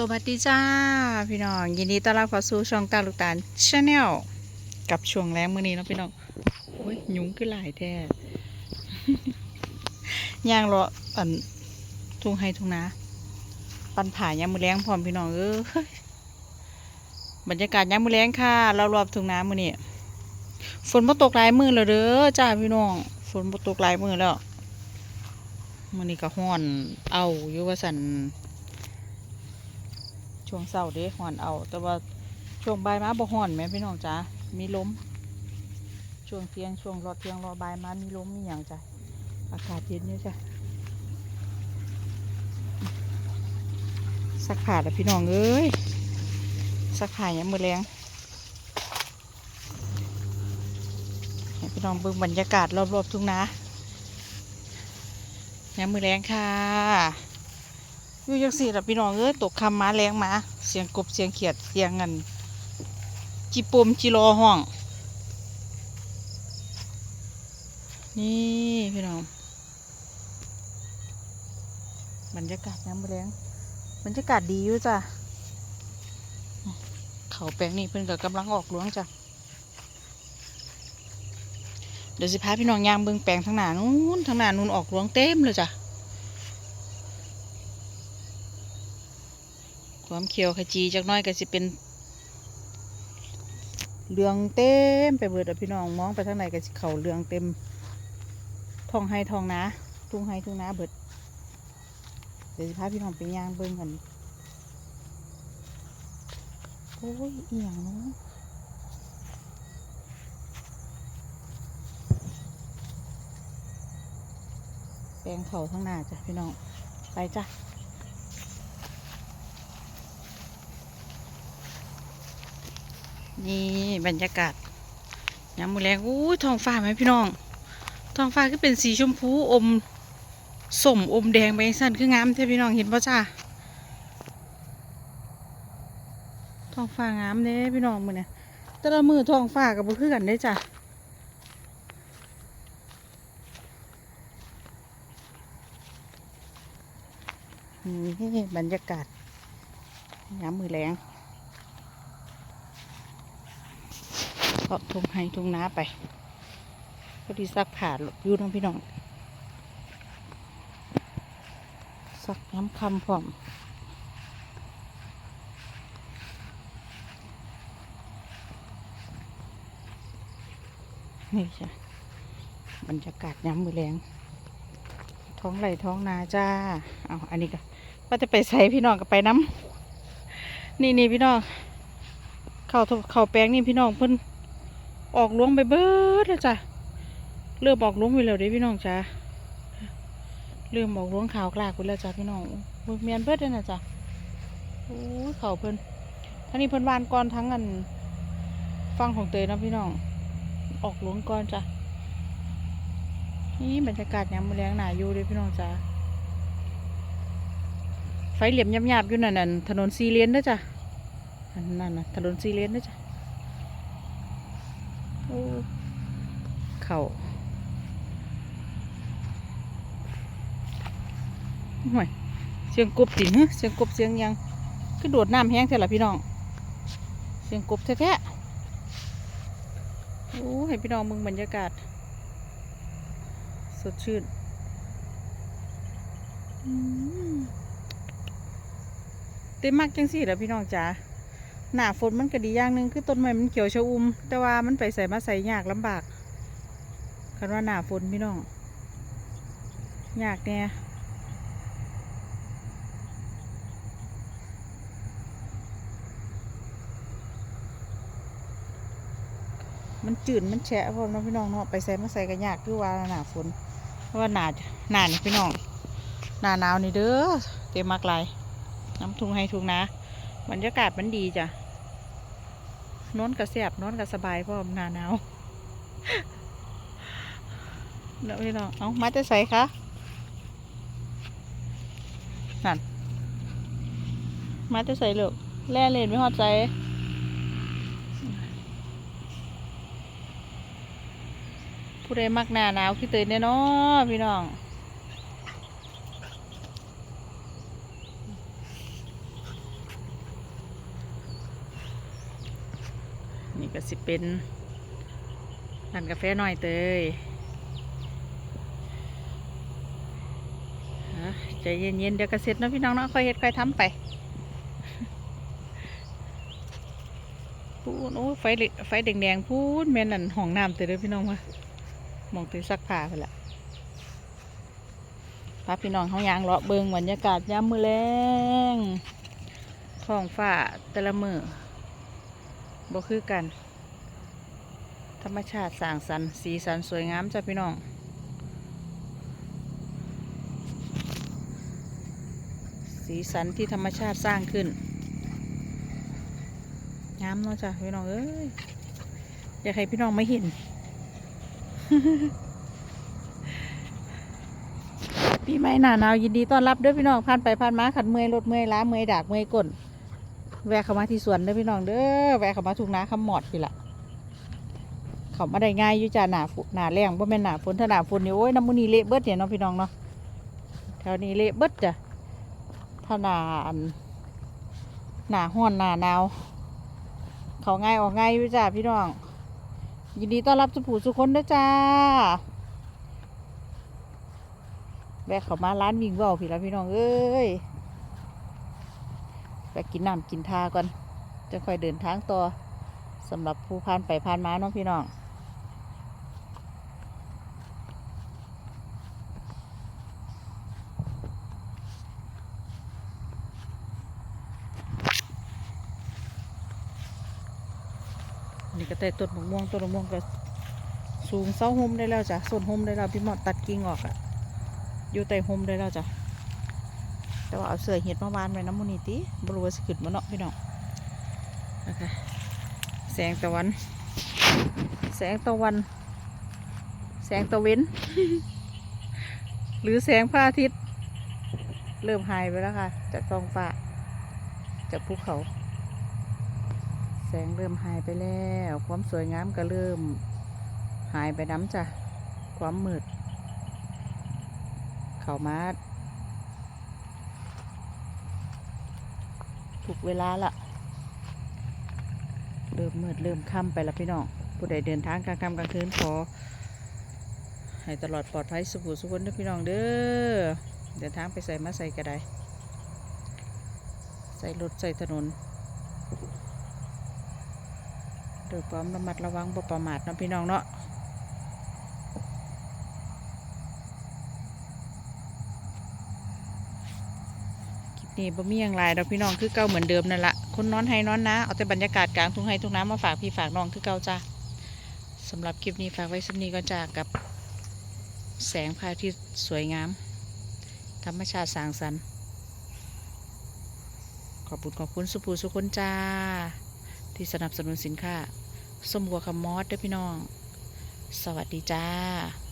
สวัสดีจ้า พี่น้อง ยินดีต้อนรับเข้าสู่ช่องตาลูกตาลชาแนลกับช่วงแรงมื้อนี้เนาะพี่น้องโอ้ยยุงคือหลายแท้ย่างเลาะอันทุ่งไฮทุ่งนาปันผ่ายามมือแรงพร้อมพี่น้องเอ้ยบรรยากาศยามมือแรงค่ะรอบทุ่งนามื้อนี้ฝนบ่ตกหลายมื้อแล้วเด้อจ้าพี่น้องฝนบ่ตกหลายมื้อแล้วมื้อนี้ก็ฮ้อน เอาอยู่ว่าซั่น ช่วงเศร้าเด้ห่อนเอา แต่ว่าช่วงบ่ายมาบ่ห่อนแหม่พี่น้องจ้ามีลมช่วงเที่ยงช่วงรอเที่ยงรอบ่ายมามีลมมีอย่างจ้ะอากาศเย็นอยู่จ้ะสักขาดอะพี่น้องเอ้ยสักขาดยังมือแรงพี่น้องเบิ่งบรรยากาศรอบๆทุ่งนายังมือแรงค่ะ อยู่จังสี่ละพี่น้องเอ้ยตกคำมาแรงมา เสียงกบเสียงเขียดเสียงเงินจีปมจีรอห้อง นี่พี่น้องบรรยากาศน้ำแรงบรรยากาศดีอยู่จ้ะเขาแปลงนี่เพิ่นก็กำลังออกหลวงจ้ะเดี๋ยวสิพาพี่น้องย่างเบิงแปลงทางหน้านู้นทางหน้านู้นออกหลวงเต็มเลยจ้ะ ความเขียวขจีจักน้อยก็สิเป็นเหลืองเต็มไปเบิดพี่น้องมองไปทางไหนก็สิเขาเหลืองเต็มทองให้ทองนาทุ่งให้ทุ่งนาเบิดเดี๋ยวสิพาพี่น้องไปย่างเบิ่งกันโอ้ยอีหยังเนาะแปลงเขาทั้งหน้าจ้ะพี่น้องไปจ้ะ นี่บรรยากาศยามมือแรงอู้ยท้องฟ้าไหมพี่น้องท้องฟ้าก็เป็นสีชมพูอมส้มอมแดงไปสั่นคืองามแท้พี่น้องเห็นปะจ้าท้องฟ้างามเด้พี่น้องมือเนี่ยแต่ละมือท้องฟ้ากับบุคือกันได้จ้ะนี่บรรยากาศยามมือแรง เพาะทุ่งให้ทุ่งนาไปพอดีซักผ้าอยู่น้องพี่น้องซักน้ำคำพร้อมนี่จ้ะบรรยากาศย้ำมือแรง ท้องไหลท้องนาจ้า เอาอันนี้ก็ว่าจะไปใส่พี่น้องก็ไปน้ำนี่นี่พี่น้องเข่าเข่าแปลงนี่พี่น้องเพิ่น ออกหลวงไปเบิดแล้วจ้ะเริ่มออกหลวงไปแล้วเด้พี่น้องจ้ะเริ่มออกหลวงขาวกลากไปแล้วจ้ะพี่น้องเบิ่งเมียนเบิดเลยนะจ้ะโอ้ยเข่าเพิ่นท่านี้เพิ่นวานก่อนทั้งอันฟังของเตยนะพี่น้อง ออกหลวงก่อนจ้ะนี่บรรยากาศยามมื้อแลงหนาอยู่เด้พี่น้องจ้ะไฟเหลี่ยมหยาบๆอยู่นั่นน่ะถนนซีเลนเด้อจ้ะอันนั่นนะถนนซีเลนนะจ๊ะ เข่าห่วยเสียงกบติฮะเสียงกบเสียงยังก็โดดน้ำแห้งแท้ละพี่น้อง เสียงกบแท้ๆโอ้ให้พี่น้องมึงบรรยากาศ สดชื่นเต็มมากจังสิแล้วพี่น้องจ๋า หน้าฝนมันก็ดีอย่างหนึ่งคือต้นไม้มันเขียวชอุ่มแต่ว่ามันไปใส่มาใส่ยากลำบากคันว่าหน้าฝนพี่น้องยากแน่มันจืดมันแฉะพร้อมนะพี่น้องเนาะไปใส่มาใส่กันยากคือว่าหน้าฝนเพราะว่าหนาหนานี่พี่น้องหนาหนาวนี่เด้อเต็มมากลายน้ำทุงให้ทุงนะ บรรยากาศมันดีจ้ะนอนกระแสบนอนกระสบายเพราะหนาหนาวแล้วพี่น้องเอามาจะใส่คะนั่นมาจะใส่ลูกแล่เลนไม่หอดใจผู้ใดมักหนาหนาวคือเตยเนี่ยเนพี่น้อง นี่ก็สิเป็นร้านกาแฟหน่อยเตยฮะใจเย็นๆเดี๋ยวก็เสร็จนะพี่น้องเนาะค่อยเฮ็ดค่อยทำไปพูนโอ้ไฟไฟแดงๆพูนแม่นนั่นห้องน้ำเตยเด้อพี่น้องว่ามองเตยซักผ้าไปละพาพี่น้องเขายางเลาะเบิงบรรยากาศยามมือแรงท้องฟ้าแต่ละมือ บ่คือกัน ธรรมชาติสร้างสรรค์สีสันสวยงามจ้ะพี่น้องสีสันที่ธรรมชาติสร้างขึ้น งามเนาะจ้ะพี่น้องเอ้ย อยากให้พี่น้องไม่เห็น ปีใหม่หนาหนาวยินดีต้อนรับด้อพี่น้องผ่านไปผ่านมาขัดเมื่อยรถเมื่อยล้าเมื่อยดากเมื่อยก้น แวะเข้ามาที่สวนเด้อพี่น้องเด้อแวะเข้ามาทุ่งนาคำหมอดพี่ละเขามาได้ง่ายอยู่จ้าหนาฝนหนาแรงบ่แม่นหนาฝนถ้าหนาฝนนี่โอ้ยน้ำมูนีเละเบิดเนี่ยเนาะพี่น้องเนาะแถวนี้เละเบิดจ้ะถ้าหนานหนาห้อนหนาหนาวเขาง่ายออกง่ายอยู่จ้าพี่น้อง ยินดีต้อนรับสุผูสุคนด้วยจ้าแวะเข้ามาร้านวิ่งเบาพี่ล้วพี่น้องเอ้ย ไปกินน้ำกินทาก่อนจะค่อยเดินทางต่อสำหรับผู้ผ่านไปผ่านมาเน้องพี่น้องนี่ก็แต่ต้นมะม่วงต้นมะม่วงก็สูงเสาโฮมได้แล้วจ้ะส่วนโฮมได้แล้วพี่หมอดตัดกิ่งออกอะอยู่ใต้โฮมได้แล้วจ้ะ แต่ว่าเอาเสือเห็ดมาวานไว้น้ำมูนีติบรู้ว่าสิขึ้นมาเนาะพี่น้องนะคะแสงตะวัน แสงตะวัน แสงตะเว้น หรือแสงพระอาทิตย์ เริ่มหายไปแล้วค่ะ จากท้องฟ้าจากภูเขา แสงเริ่มหายไปแล้ว ความสวยงามก็เริ่มหายไปน้ำจ้ะความมืด เขามา ถูกเวลาละเริ่มมืดเริ่มค่ำไปแล้วพี่น้องผู้ใดเดินทางกลางค่ำกลางคืนขอให้ตลอดปลอดภัยสุขสุขนเด้อพี่น้องเด้อเดินทางไปใส่มาใส่กระไดใส่รถใส่ถนนโดยความระมัดระวังบ่ประมาทนะพี่น้องเนาะคลิป นี้บ่มีอย่างไรดอกพี่น้องคือเก่าเหมือนเดิมนั่นละคนนอนให้นอนนะ เอาแต่บรรยากาศกลางทุ่งไห้ทุ่งน้ำมาฝากพี่ฝากน้องคือเก่าจ้าสำหรับคลิปนี้ฝากไว้สักนี้ก็จากกับแสงพระอาทิตย์สวยงาม ธรรมชาติสางสรรค์ขอบคุณขอบคุณสุภูสุคนจ้า ที่สนับสนุนสินค้าส้มบัวคำมอดด้วยพี่น้อง สวัสดีจ้า